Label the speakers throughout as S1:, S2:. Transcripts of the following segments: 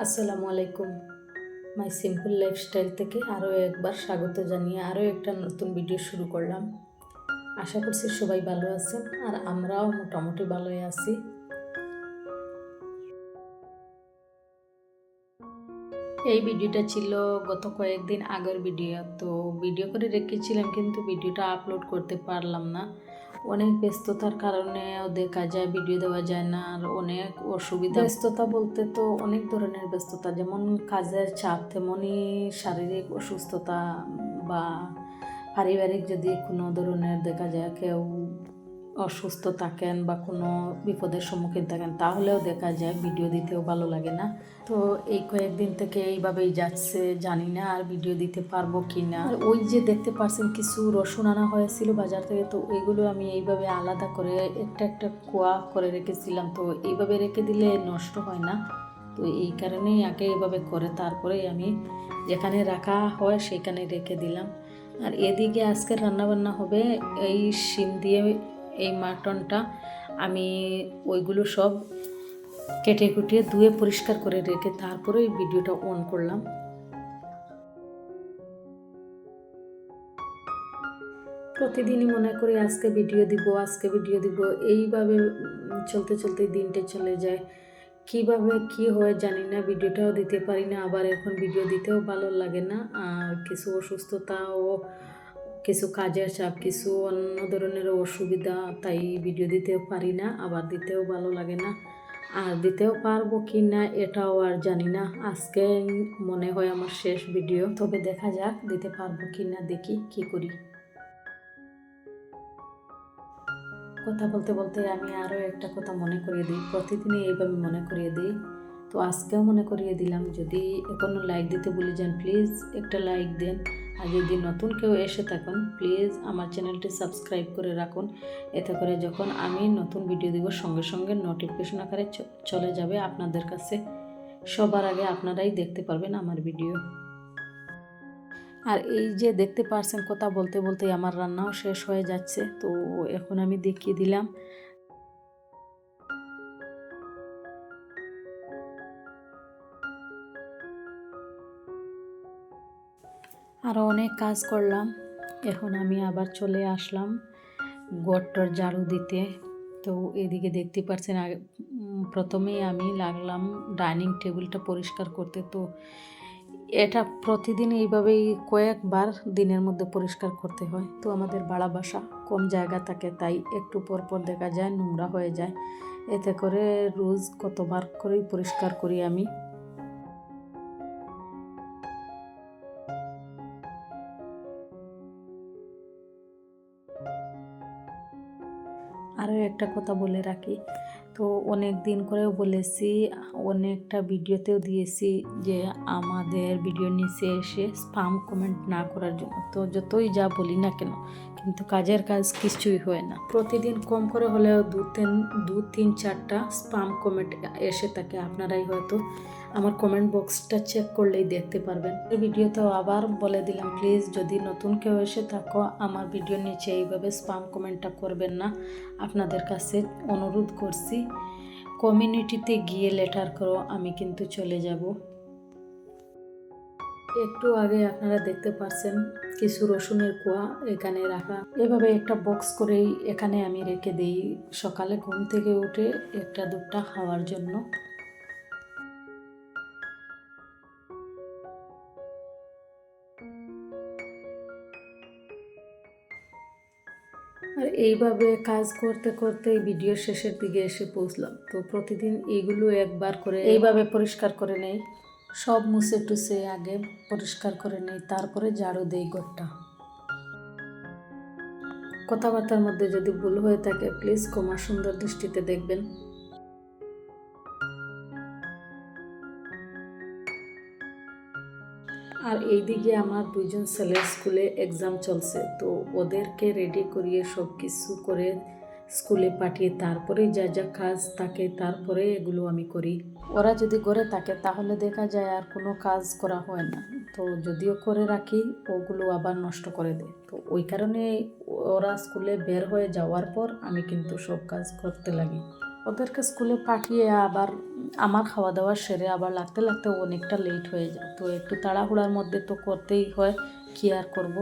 S1: আসসালামু আলাইকুম। মাই simple lifestyle থেকে আরও একবার স্বাগত জানিয়ে আরও একটা নতুন ভিডিও শুরু করলাম। আশা করছি সবাই ভালো আছেন আর আমরাও মোটামুটি ভালোই আছি। এই ভিডিওটা ছিল গত কয়েকদিন আগের ভিডিও, তো ভিডিও করে রেখেছিলাম কিন্তু ভিডিওটা আপলোড করতে পারলাম না। অনেক ব্যস্ততার কারণে দেখা যায় ভিডিও দেওয়া যায় না, আর অনেক অসুবিধা। ব্যস্ততা বলতে তো অনেক ধরনের ব্যস্ততা, যেমন কাজের চাপ তেমনই শারীরিক অসুস্থতা বা পারিবারিক যদি কোনো ধরনের দেখা যায়, কেউ অসুস্থ থাকেন বা কোনো বিপদের সম্মুখীন থাকেন, তাহলেও দেখা যায় ভিডিও দিতেও ভালো লাগে না। তো এই কয়েকদিন থেকে এইভাবেই যাচ্ছে, জানি না আর ভিডিও দিতে পারব কি না আর ওই যে দেখতে পারছেন কিছু রসুন আনা হয়েছিল বাজার থেকে, তো ওইগুলো আমি এইভাবে আলাদা করে একটা একটা কোয়া করে রেখেছিলাম, তো এইভাবে রেখে দিলে নষ্ট হয় না। তো এই কারণেই আগে এইভাবে করে, তারপরে আমি যেখানে রাখা হয় সেখানে রেখে দিলাম। আর এদিকে আজকের রান্নাবান্না হবে এই শিম দিয়ে এই মাটনটা আমি ওইগুলো সব কেটে কুটিয়ে ধুয়ে পরিষ্কার করে রেখে তারপরে এই ভিডিওটা অন করলাম। প্রতিদিনই মনে করি আজকে ভিডিও দিব, আজকে ভিডিও দিব। এইভাবে চলতে চলতে দিনটা চলে যায়। কীভাবে কি হয় জানি না, ভিডিওটাও দিতে পারি না, আবার এখন ভিডিও দিতেও ভালো লাগে না। আর কিছু অসুস্থতাও কিছু কাজের চাপ, কিছু অন্য ধরনের অসুবিধা, তাই ভিডিও দিতেও পারি না, আবার দিতেও ভালো লাগে না। আর দিতেও পারব কি না, এটাও আর জানি না। আজকে মনে হয় আমার শেষ ভিডিও তবে দেখা যাক দিতে পারব কি না, দেখি কি করি। কথা বলতে বলতে আমি আরও একটা কথা মনে করিয়ে দিই, প্রতিদিনই এইভাবে মনে করিয়ে দিই। তো আজকেও মনে করিয়ে দিলাম, যদি এখনও লাইক দিতে ভুলে যান প্লিজ একটা লাইক দেন। আর যদি নতুন কেউ এসে থাকুন প্লিজ আমার চ্যানেলটি সাবস্ক্রাইব করে রাখুন। এতে করে যখন আমি নতুন ভিডিও দিব, সঙ্গে সঙ্গে নোটিফিকেশন আকারে চলে যাবে আপনাদের কাছে। সবার আগে আপনারাই দেখতে পারবেন আমার ভিডিও আর এই যে দেখতে পারছেন কথা বলতে বলতে আমার রান্নাও শেষ হয়ে যাচ্ছে। তো এখন আমি দেখিয়ে দিলাম আরও অনেক কাজ করলাম। এখন আমি আবার চলে আসলাম গড়টর ঝাড়ু দিতে। তো এদিকে দেখতে পাচ্ছেন প্রথমেই আমি লাগলাম ডাইনিং টেবিলটা পরিষ্কার করতে। তো এটা প্রতিদিন এইভাবেই কয়েকবার দিনের মধ্যে পরিষ্কার করতে হয়। তো আমাদের বাড়া বাসা কম জায়গা থাকে, তাই একটু পর পর দেখা যায়, নোংরা হয়ে যায়। এতে করে রোজ কতবার করেই পরিষ্কার করি আমি। আরও একটা কথা বলে রাখি। তো অনেক দিন করেও বলেছি অনেকটা ভিডিওতেও দিয়েছি যে আমাদের ভিডিও নিচে এসে স্পাম কমেন্ট না করার জন্য। তো যতই যা বলি না কেন, কিন্তু কাজের কাজ কিছুই হয় না। প্রতিদিন কম করে হলেও দু তিন দু তিন চারটা স্পাম কমেন্ট এসে থাকে। আপনারাই হয়তো আমার কমেন্ট বক্সটা চেক করলেই দেখতে পারবেন। এই ভিডিওতেও আবার বলে দিলাম প্লিজ যদি নতুন কেউ এসে থাকো, আমার ভিডিওর নিচে এইভাবে স্পাম কমেন্টটা করবেন না। আপনাদের কাছে অনুরোধ করছি কমিউনিটিতে গিয়ে লেটার করো, আমি কিন্তু চলে যাব। একটু আগে আপনারা দেখতে পাচ্ছেন কিছু রসুনের কুয়া এখানে রাখা। এভাবে একটা বক্স করেই এখানে আমি রেখে দিই। সকালে ঘুম থেকে উঠে একটা দুটা খাওয়ার জন্য। আর এইভাবে কাজ করতে করতে ভিডিও শেষের দিকে এসে পৌঁছলাম। তো প্রতিদিন এগুলো একবার করে এইভাবে পরিষ্কার করে নেই। সব মুছে টুছে আগে পরিষ্কার করে নেই, তারপরে ঝাড়ু দেই ঘরটা কথাবার্তার মধ্যে যদি ভুল হয়ে থাকে প্লিজ ক্ষমা সুন্দর দৃষ্টিতে দেখবেন। আর এইদিকে আমার দুইজন ছেলের স্কুলে এক্সাম চলছে, তো ওদেরকে রেডি করিয়ে সব কিছু করে স্কুলে পাঠিয়ে তারপরে যা যা কাজ থাকে তারপরে এগুলো আমি করি। ওরা যদি করে থাকে তাহলে দেখা যায় আর কোনো কাজ করা হয় না। তো যদিও করে রাখি, ওগুলো আবার নষ্ট করে দেয়। তো ওই কারণে ওরা স্কুলে বের হয়ে যাওয়ার পর আমি কিন্তু সব কাজ করতে লাগি। ওদেরকে স্কুলে পাঠিয়ে আবার আমার খাওয়া দাওয়া সেরে আবার লাগতে লাগতে অনেকটা লেট হয়ে যায়। তো একটু তাড়াহুড়ার মধ্যে তো করতেই হয়, কি আর করব?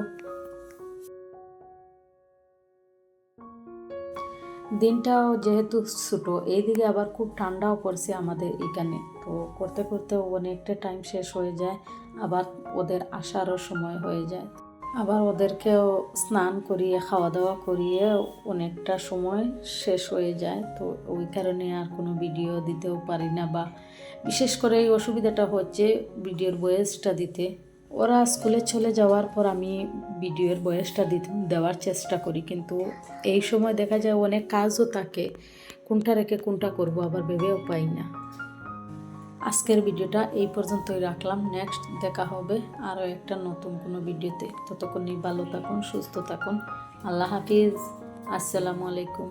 S1: দিনটাও যেহেতু ছোটো, এইদিকে আবার খুব ঠান্ডাও পড়ছে আমাদের এখানে। তো করতে করতে অনেকটা টাইম শেষ হয়ে যায়, আবার ওদের আসারও সময় হয়ে যায়। আবার ওদেরকেও স্নান করিয়ে খাওয়া দাওয়া করিয়ে অনেকটা সময় শেষ হয়ে যায়। তো ওই কারণে আর কোনো ভিডিও দিতেও পারি না বা বিশেষ করে এই অসুবিধাটা হচ্ছে ভিডিওর বয়সটা দিতে। ওরা স্কুলে চলে যাওয়ার পর আমি ভিডিওর বয়সটা দেওয়ার চেষ্টা করি। কিন্তু এই সময় দেখা যায় অনেক কাজও থাকে। কোনটা রেখে কোনটা করব আবার ভেবেও পাই না। আজকের ভিডিওটা এই পর্যন্তই রাখলাম। নেক্সট দেখা হবে আরও একটা নতুন কোনো ভিডিওতে। ততক্ষণই ভালো থাকুন, সুস্থ থাকুন। আল্লাহ হাফিজ। আসসালামু আলাইকুম।